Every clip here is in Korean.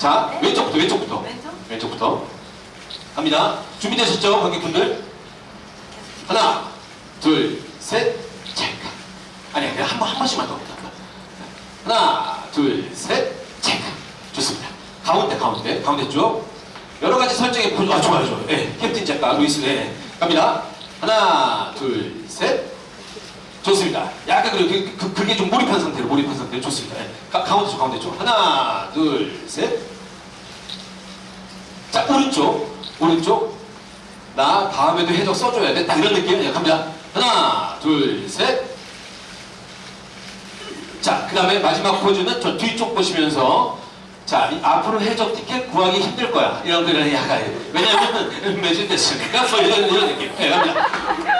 자, 네. 왼쪽부터, 왼쪽부터. 왼쪽? 왼쪽부터. 갑니다. 준비되셨죠, 관객분들? 하나, 둘, 셋, 찰칵. 아니, 그냥 한 번, 한 번씩만 더. 하나, 둘, 셋, 찰칵. 좋습니다. 가운데, 가운데, 가운데 쪽. 여러 가지 설정에 보조, 아, 좋아요, 좋아요. 예, 캡틴 작가, 루이스, 예. 갑니다. 하나, 둘, 셋. 좋습니다. 약간 그리고 그, 그, 그게 좀 몰입한 상태로, 몰입한 상태로 좋습니다. 예. 가, 가운데 쪽, 가운데 쪽. 하나, 둘, 셋. 자, 오른쪽, 오른쪽. 나 다음에도 해적 써줘야 돼. 딱 이런 느낌. 예, 갑니다. 하나, 둘, 셋. 자, 그 다음에 마지막 포즈는 저 뒤쪽 보시면서 자, 이 앞으로 해적 티켓 구하기 힘들 거야. 이런 거를 약간 왜냐면 매진됐으니까 뭐 이런, 이런 느낌. 예.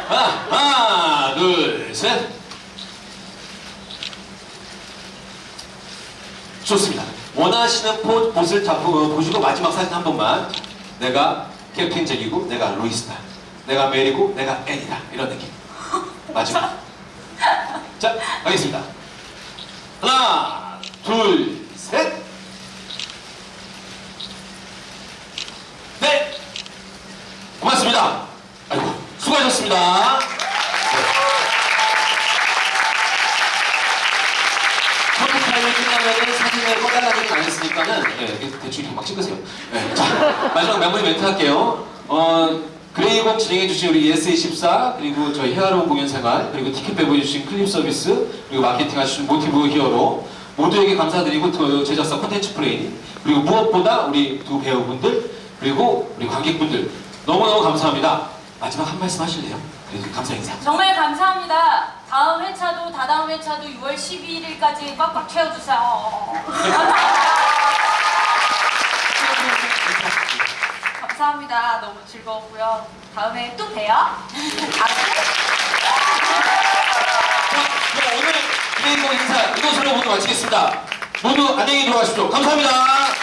하나, 하나, 둘, 셋. 좋습니다. 원하시는 포, 곳을 잡고 보시고 마지막 사진 한 번만. 내가 캡틴 잭이고 내가 루이스다. 내가 메리고 내가 앤이다. 이런 느낌. 마지막. 자, 가겠습니다. 하나, 둘, 셋. 네. 고맙습니다. 아이고, 수고하셨습니다. 끝나면은 사진을 꺼달라는 안 했으니까는 예, 대충 이렇게 막 찍으세요. 예, 자, 마지막 마무리 멘트 할게요. 어, 그레이곡 진행해주신 우리 ES24 그리고 저희 헤아로운 공연생활 그리고 티켓 배부해주신 클립 서비스 그리고 마케팅 하시는 모티브 히어로 모두에게 감사드리고 그 제작사 콘텐츠 프레임 그리고 무엇보다 우리 두 배우분들 그리고 우리 관객분들 너무너무 감사합니다. 마지막 한 말씀 하실래요? 그래서 감사 인사. 정말 감사합니다. 회차도 다다음 회차도 6월 12일까지 꽉꽉 채워주세요. 감사합니다. 너무 즐거웠고요. 다음에 또 봬요. 그럼 오늘 그레이곡 인사 이것으로 모두 마치겠습니다. 모두 안녕히 들어가십시오. 감사합니다.